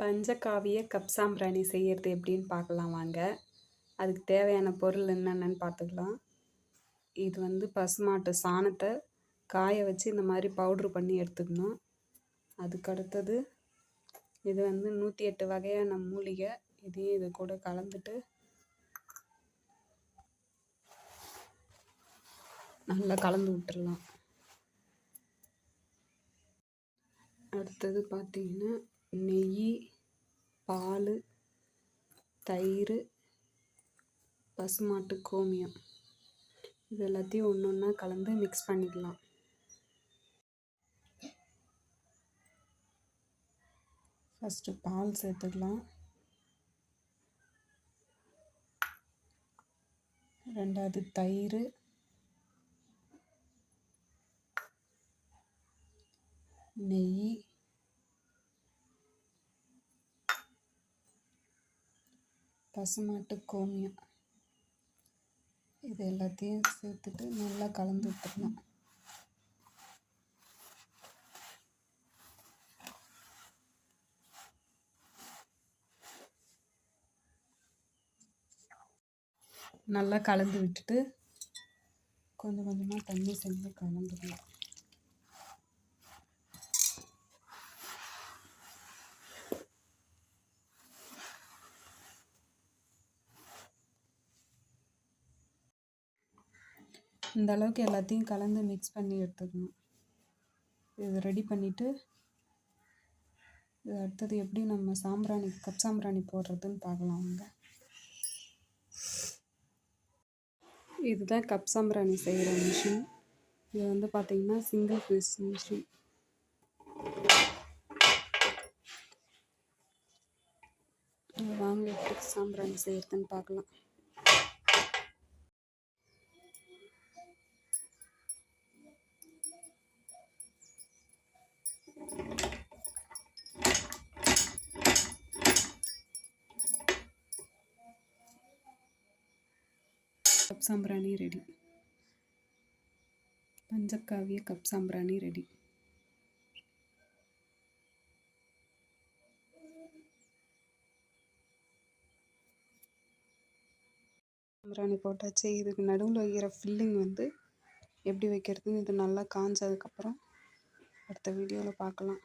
Panchagavya cup சாம்பிராணி செய்கிறது எப்படின்னு பார்க்கலாம் வாங்க. அதுக்கு தேவையான பொருள் என்னென்னு பார்த்துக்கலாம். இது வந்து பசுமாட்டு சாணத்தை காய வச்சு இந்த மாதிரி பவுட்ரு பண்ணி எடுத்துக்கணும். அதுக்கு அடுத்தது இது வந்து நூற்றி எட்டு வகையான மூலிகை. இதையும் இது கூட கலந்துட்டு நல்லா கலந்து விட்டுடலாம். அடுத்தது பார்த்தீங்கன்னா நெய் பால் தயிர் பசுமாட்டு கோமியம். இது எல்லாத்தையும் ஒன்று ஒன்றா கலந்து மிக்ஸ் பண்ணிக்கலாம். ஃபஸ்ட்டு பால் சேர்த்துக்கலாம். ரெண்டாவது தயிர். நெய். பசுமாட்டு கோமியம் இது எல்லாத்தையும் சேர்த்துட்டு நல்லா கலந்து விட்டுக்கலாம் நல்லா கலந்து விட்டுட்டு கொஞ்சம் கொஞ்சமாக தண்ணி சேர்ந்து கலந்துக்கலாம். இந்த அளவுக்கு எல்லாத்தையும் கலந்து மிக்ஸ் பண்ணி எடுத்துக்கணும். இது ரெடி பண்ணிவிட்டு இது அடுத்தது எப்படி நம்ம சாம்பிராணி கப் சாம்பிராணி போடுறதுன்னு பார்க்கலாம் அவங்க இதுதான் கப் சாம்பிராணி செய்கிற மிஷின் இது வந்து பார்த்திங்கன்னா சிங்கிள் பீஸ் மிஷின் வாங்க எப்படி சாம்பிராணி செய்கிறதுன்னு பார்க்கலாம். கப் சாம்பிராணி ரெடி. பஞ்சக்காவிய கப் சாம்பிராணி ரெடி. சாம்பிராணி போட்டாச்சு. இதுக்கு நடுவில் வைக்கிற ஃபில்லிங் வந்து எப்படி வைக்கிறதுன்னு இது நல்லா காஞ்சதுக்கப்புறம் அடுத்த வீடியோவில் பார்க்கலாம்.